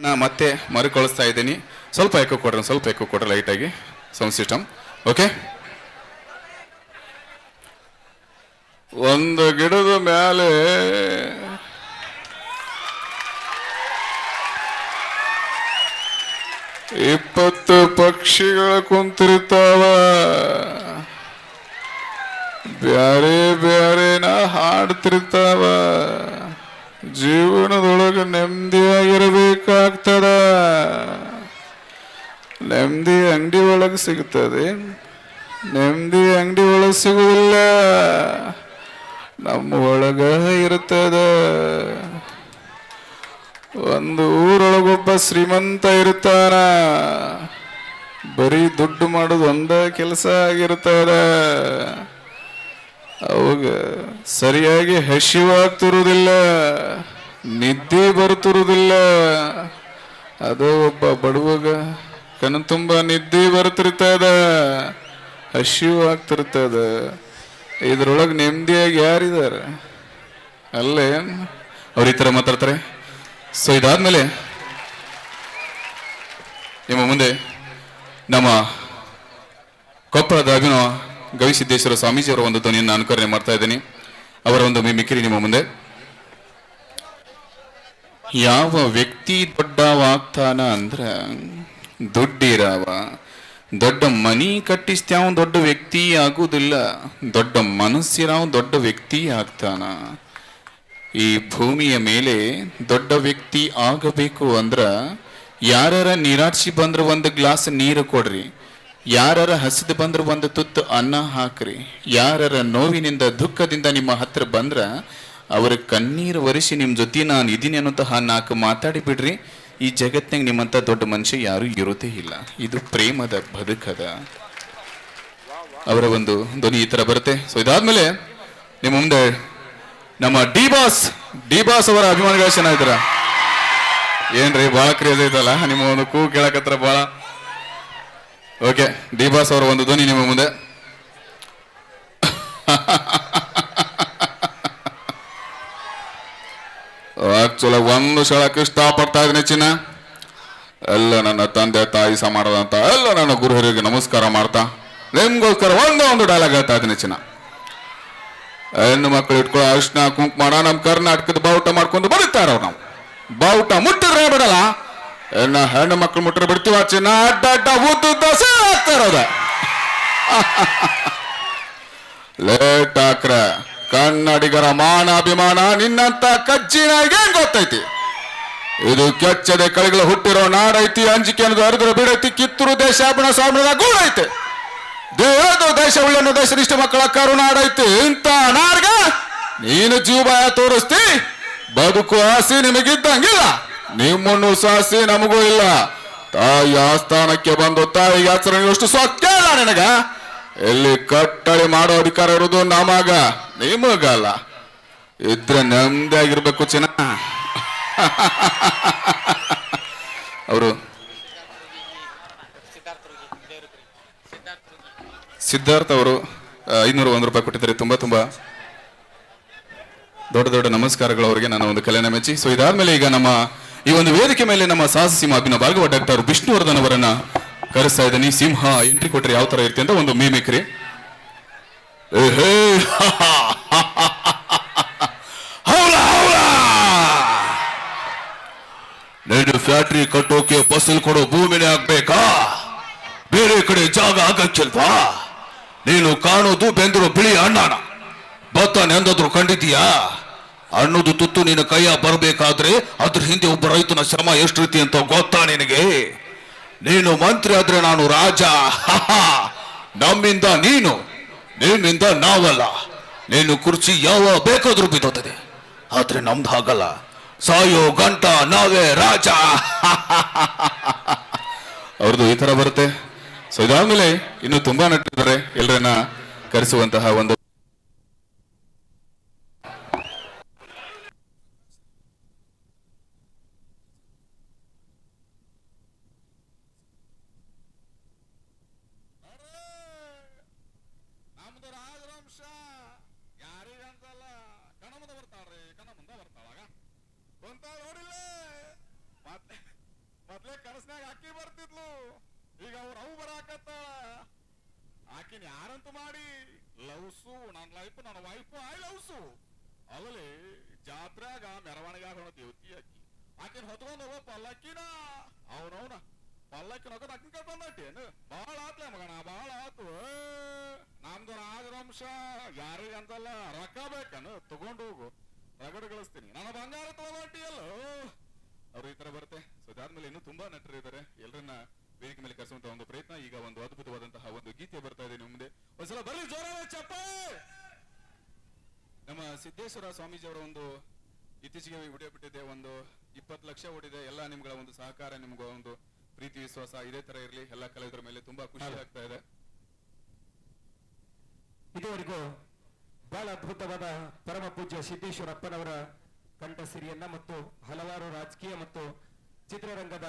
ನಾ ಮತ್ತೆ ಮರುಕಳಿಸ್ತಾ ಇದ್ದೀನಿ. ಸ್ವಲ್ಪ ಎಕ್ಕೋ ಕೊಡ್ರಿ, ಸ್ವಲ್ಪ ಎಕ್ಕೋ ಕೊಡ್ರಿ ಲೈಟಾಗಿ ಸೌಂಡ್ ಸಿಸ್ಟಮ್ ಓಕೆ ಒಂದು ಗಿಡದ ಮೇಲೆ ಇಪ್ಪತ್ತು ಪಕ್ಷಿಗಳು ಕುಂತಿರ್ತಾವ ಬ್ಯಾರೆ ಬ್ಯಾರೆನ ಹಾಡ್ತಿರ್ತಾವ ಜೀವನದೊಳಗೆ ನೆಮ್ಮದಿಯಾಗಿರಬೇಕಾಗ್ತದ. ನೆಮ್ಮದಿ ಅಂಗಡಿ ಒಳಗೆ ಸಿಗ್ತದೆ. ನೆಮ್ಮದಿ ಅಂಗಡಿ ಒಳಗೆ ಸಿಗುವುದಿಲ್ಲ. ನಮ್ಮ ಒಳಗ ಇರ್ತದ. ಒಂದು ಊರೊಳಗೊಬ್ಬ ಶ್ರೀಮಂತ ಇರ್ತಾನ. ಬರೀ ದುಡ್ಡು ಮಾಡೋದು ಒಂದ ಕೆಲಸ ಆಗಿರ್ತಾರ ಅವಾಗ ಸರಿಯಾಗಿ ಹಸಿವಾಗ್ತಿರುವುದಿಲ್ಲ. ನಿದ್ದೆ ಬರ್ತಿರುವುದಿಲ್ಲ ಅದು ಒಬ್ಬ ಬಡವಗ ಕನ ತುಂಬ ನಿದ್ದೆ ಬರ್ತಿರ್ತದ ಹಸಿವು ಆಗ್ತಿರ್ತದ ಇದ್ರೊಳಗೆ ನೆಮ್ಮದಿಯಾಗಿ ಯಾರಿದ್ದಾರೆ? ಅಲ್ಲೇ, ಅವ್ರ ಈ ಥರ ಮಾತಾಡ್ತಾರೆ. ಸೊ ಇದಾದ್ಮೇಲೆ ನಿಮ್ಮ ಮುಂದೆ ನಮ್ಮ ಕೊಪ್ಪಳದ ಅಭಿನವ ಗವಿಸಿದ್ದೇಶ್ವರ ಸ್ವಾಮೀಜಿಯವರ ಒಂದು ಧ್ವನಿಯನ್ನು ಅನುಕರಣೆ ಮಾಡ್ತಾ ಇದ್ದೀನಿ. ಅವರ ಒಂದು ಮಿಮಿಕ್ರಿ ನಿಮ್ಮ ಮುಂದೆ. ಯಾವ ವ್ಯಕ್ತಿ ದೊಡ್ಡವಾಗ್ತಾನ ಅಂದ್ರ ದುಡ್ಡಿರವ. ದೊಡ್ಡ ಮನಿ ಕಟ್ಟಿಸ್ತಾವ ದೊಡ್ಡ ವ್ಯಕ್ತಿ ಆಗುವುದಿಲ್ಲ ದೊಡ್ಡ ಮನಸ್ಸಿರಾವ್ ದೊಡ್ಡ ವ್ಯಕ್ತಿ ಆಗ್ತಾನ. ಈ ಭೂಮಿಯ ಮೇಲೆ ದೊಡ್ಡ ವ್ಯಕ್ತಿ ಆಗಬೇಕು ಅಂದ್ರ ಯಾರ ನಿರಾಶಿ ಬಂದ್ರ ಒಂದು ಗ್ಲಾಸ್ ನೀರು ಕೊಡ್ರಿ. ಯಾರ ಹಸಿದು ಬಂದ್ರ ಒಂದು ತುತ್ತು ಅನ್ನ ಹಾಕ್ರಿ. ಯಾರ ನೋವಿನಿಂದ ದುಃಖದಿಂದ ನಿಮ್ಮ ಹತ್ರ ಬಂದ್ರ ಅವರ ಕಣ್ಣೀರು ಒರೆಸಿ ನಿಮ್ಮ ಜೊತೆ ನಾನು ಇದೀನಿ ಅನ್ನೋಂತಹ ನಾಲ್ಕು ಮಾತಾಡಿ ಬಿಡ್ರಿ. ಈ ಜಗತ್ತಿನಾಗ ನಿಮ್ಮಂತ ದೊಡ್ಡ ಮನುಷ್ಯ ಯಾರು ಇರೋದೇ ಇಲ್ಲ. ಇದು ಪ್ರೇಮದ ಬದುಕದ. ಅವರ ಒಂದು ಧ್ವನಿ ಈ ಥರ ಬರುತ್ತೆ. ಸೊ ಇದಾದ್ಮೇಲೆ ನಿಮ್ಮ ಮುಂದೆ ನಮ್ಮ ಡಿ ಬಾಸ್ ಡಿ ಬಾಸ್ ಅವರ ಅಭಿಮಾನಿಗಳು ಚೆನ್ನಾಗಿದ್ದಾರ ಏನ್ರಿ ಬಹಳ ಕ್ರೇಜ್ ಐತಲ್ಲ? ನಿಮ್ಮ ಒಂದು ಕೂ ಕೇಳಕತ್ರ ಬಹಳ ಓಕೆ ಡಿ ಬಾಸ್ ಅವರ ಒಂದು ಧ್ವನಿ ನಿಮ್ಮ ಮುಂದೆ. ಆಕ್ಚುಲಿ ಒಂದು ಸಳಕ್ಕೆ ಇಷ್ಟಪಡ್ತಾ ಇದ್ದೀನಿ ಚಿನ್ನ ಎಲ್ಲ ನನ್ನ ತಂದೆ, ತಾಯಿ ಸಮಾನದಂತ ಎಲ್ಲ ನನ್ನ ಗುರುಹರಿಗೆ ನಮಸ್ಕಾರ ಮಾಡ್ತಾ, ನಿಮ್ಗೋಸ್ಕರ ಒಂದು ಒಂದು ಡೈಲಾಗ್ ಹೇಳ್ತಾ ಇದ್ದೀನಿ ಚಿನ್ನ. ಹೆಣ್ಣು ಮಕ್ಕಳು ಇಟ್ಕೊಳ್ಳೋ ಅರಿಶಿನ ಕುಂಕುಮಾಡ ನಮ್ಮ ಕರ್ನಾಟಕದ ಬಾವುಟ ಮಾಡ್ಕೊಂಡು ಬದುಕ್ತಾರ ನಾವು. ಬಾವುಟ ಮುಟ್ಟಿದ್ರೆ ಬಿಡಲ್ಲ. ಹೆಣ್ಣ, ಹೆಣ್ಣು ಮಕ್ಕಳು ಮುಟ್ಟರೆ ಬಿಡ್ತೀವ ಚಿನ್ನ? ಅಡ್ಡ ಅಡ್ಡ, ಉದ್ದುದ್ದ ಆಗ್ತಾ ಇರೋದ. ಲೇಟ್ ಹಾಕ್ರ ಕನ್ನಡಿಗರ ಮಾನ ಅಭಿಮಾನ ನಿನ್ನಂತ ಕಜ್ಜಿನ ಏನ್ ಗೊತ್ತೈತಿ? ಇದು ಕೆಚ್ಚದೆ ಕಳಿಗಳು ಹುಟ್ಟಿರೋ ನಾಡೈತಿ ಅಂಜಿಕೆ ಅನ್ನೋದು ಹರಿದ್ರೆ ಬಿಡೈತಿ, ಕಿತ್ತೂರು ದೇಶ ಅಭಿನ ಸ್ವಾಮಿದ ಗೂಡೈತೆ ದೇವದು ದೇಶ, ಉಳ್ಳನ್ನು ಇಷ್ಟ ಮಕ್ಕಳ ಕರುನಾಡೈತಿ ಇಂತ ನಾಡ್ಗ ನೀನು ಜೀವ ತೋರಿಸ್ತಿ, ಬದುಕು ಆಸೆ ನಿಮಗಿದ್ದಂಗಿಲ್ಲ. ನಿಮ್ಮನ್ನು ಸಾಸಿ ನಮಗೂ ಇಲ್ಲ. ತಾಯಿ ಆಸ್ಥಾನಕ್ಕೆ ಬಂದು ತಾಯಿಗೆ ಆಚರಣೆ ಸೊಕ್ಕ ಇಲ್ಲ ನಿನಗ. ಎಲ್ಲಿ ಕಟ್ಟಳಿ ಮಾಡೋ ಅಧಿಕಾರ ಇರುವುದು ನಮಗ. ನಿಮಗಲ್ಲ. ಇದ್ರೆ ನೆಮ್ಮದಿಯಾಗಿರ್ಬೇಕು ಚಿನ್ನ. ಅವರು. ಸಿದ್ಧಾರ್ಥ ಅವರು ಐನೂರ ಒಂದು ರೂಪಾಯಿ ಕೊಟ್ಟಿದ್ದಾರೆ. ತುಂಬಾ ತುಂಬಾ ದೊಡ್ಡ ದೊಡ್ಡ ನಮಸ್ಕಾರಗಳು ಅವರಿಗೆ. ನಾನು ಒಂದು ಕಲೆನ ಮೆಚ್ಚಿ. ಸೊ ಇದಾದ್ಮೇಲೆ ಈಗ ನಮ್ಮ ಈ ಒಂದು ವೇದಿಕೆ ಮೇಲೆ ನಮ್ಮ ಸಾಹಸ ಸಿಂಹ ಅಭಿನ ಭಾಗವ ಡಾಕ್ಟರ್ ವಿಷ್ಣುವರ್ಧನ್ ಅವರನ್ನ ಕರೆಸ್ತಾ ಇದ್ದೀನಿ. ಸಿಂಹ ಎಂಟ್ರಿ ಕೊಟ್ಟರೆ ಯಾವ ತರ ಇರುತ್ತೆ ಅಂತ ಒಂದು ಮೀಮಿಕ್ರಿ. ಹೌಲ. ನೀನು ಫ್ಯಾಕ್ಟ್ರಿ ಕಟ್ಟೋಕೆ ಫಸಲ್ ಕೊಡೋ ಭೂಮಿನೇ ಆಗ್ಬೇಕಾ? ಬೇರೆ ಕಡೆ ಜಾಗ ಆಗಕ್ಕಿಲ್ವಾ ನೀನು ಕಾಣೋದು ಬೆಂದಿರೋ ಬಿಳಿ ಅಣ್ಣನ. ಭತ್ತ ನೆಂದದ್ರು ಕಂಡಿದ್ದೀಯಾ? ಅನ್ನೋದು ತುತ್ತು ನಿನ್ನ ಕೈಯ ಬರಬೇಕಾದ್ರೆ ಅದ್ರ ಹಿಂದೆ ಒಬ್ಬ ರೈತನ ಶ್ರಮ ಎಷ್ಟು ರೀತಿ ಅಂತ ಗೊತ್ತಾ ನಿನಗೆ? ನೀನು ಮಂತ್ರಿ ಆದ್ರೆ ನಾನು ರಾಜ. ನಮ್ಮಿಂದ ನೀನು ನಿಮ್ಮಿಂದ ನಾವಲ್ಲ. ನೀನು ಕುರ್ಚಿ ಯಾವ ಬೇಕಾದ್ರೂ ಬಿದ್ದೋತದೆ ಆದ್ರೆ ನಮ್ದು ಹಾಗಲ್ಲ. ಸಾಯೋ ಗಂಟ ನಾವೇ ರಾಜ. ಅವ್ರದ್ದು ಈ ತರ ಬರುತ್ತೆ. ಸೊ ಇದಾದ್ಮೇಲೆ ಇನ್ನು ತುಂಬಾ ನಟಿದ್ದಾರೆ. ಎಲ್ಲರನ್ನ ಕರೆಸುವಂತಹ ಒಂದು ನಮ್ದು ರಾಜವಂಶ ಯಾರಿಗಂತಲ್ಲ ಕಣ ಮುಂದೆ ಬರ್ತಾಳ್ರಿ ಕಣ ಮುಂದೆ ಬರ್ತಾಳಾಗ ಕುಂತಾಳ ನೋಡಿಲ್ಲ ಮತ್ತೆ ವಯಸ್ಸಿನಾಗ ಅಕ್ಕಿ ಬರ್ತಿದ್ಲು ಈಗ ಅವ್ರ ಅವು ಬರಾಕತ್ತಾಳ ಆಕಿನ ಯಾರಂತ ಮಾಡಿ. ಲವ್ಸು ನನ್ನ ಲೈಫ್ ನನ್ನ ವೈಫ್ ಐ ಲವ್ಸು. ಅವಲಿ ಜಾತ್ರೆಗ ಮೆರವಣಿಗೆ ಆಗೋಣ ದೇವತಿ ಆಕಿ ಆಕಿನ ಹೊತ್ಕೊಂಡು ಹೋಗೋ ಪಲ್ಲಕ್ಕಿನ. ಅವನವನ ಪಲ್ಲಕ್ಕಿನ ಹೋಗೋದು ಅಕ್ಕಿನ ಕರ್ಕೊಂಡೇನು ಬಹಳ ಆತ್ಲೆ ಮಗಣ ಬಹಳ ಆತು. ನಮ್ದು ರಾಜವಂಶ ಯಾರಿಗೆ ಅಂತಲ್ಲ, ರೊಕ್ಕ ಬೇಕನು? ತಗೊಂಡು ಹೋಗು. ರಗಡ ಗಳಿಸ್ತೀನಿ. ನನ್ನ ಬಂಗಾರ ತಗೊಂಡಿಯಲ್ಲೋ ಅವ್ರು ಈ ತರ ಬರುತ್ತೆ ಸೊ, ಅದಾದ್ಮೇಲೆ ಇನ್ನೂ ತುಂಬಾ ನಟರು ಇದ್ದಾರೆ ಎಲ್ಲರನ್ನ ವೇದಿಕೆ ಮೇಲೆ ಕರೆಸುವಂತ ಒಂದು ಪ್ರಯತ್ನ ಈಗ ಒಂದು ಅದ್ಭುತವಾದಂತಹ ಒಂದು ಗೀತೆ ಬರ್ತಾ ಇದೆ ನಿಮ್ಮ ಮುಂದೆ. ಒಂದ್ಸಲ ಬರಲಿ ಜೋರ ಚಪ್ಪ ನಮ್ಮ ಸಿದ್ದೇಶ್ವರ ಸ್ವಾಮೀಜಿ ಅವರ ಒಂದು ಇತ್ತೀಚೆಗೆ ವಿಡಿಯೋ ಬಿಟ್ಟಿದೆ ಒಂದು ಇಪ್ಪತ್ತು ಲಕ್ಷ ಓಡಿದೆ ಎಲ್ಲ ನಿಮ್ಗಳ ಒಂದು ಸಹಕಾರ ನಿಮ್ಗ ಒಂದು ಪ್ರೀತಿ ವಿಶ್ವಾಸ ಇದೇ ತರ ಇರಲಿ. ಎಲ್ಲ ಕಲಾವಿದರ ಮೇಲೆ ತುಂಬಾ ಖುಷಿ ಆಗ್ತಾ ಇದೆ. ಇದುವರೆಗೂ ಬಹಳ ಅದ್ಭುತವಾದ ಪರಮ ಪೂಜ್ಯ ಸಿದ್ದೇಶ್ವರಪ್ಪನವರ ಕಂಠಸಿರಿಯನ್ನ ಮತ್ತು ಹಲವಾರು ರಾಜಕೀಯ ಮತ್ತು ಚಿತ್ರರಂಗದ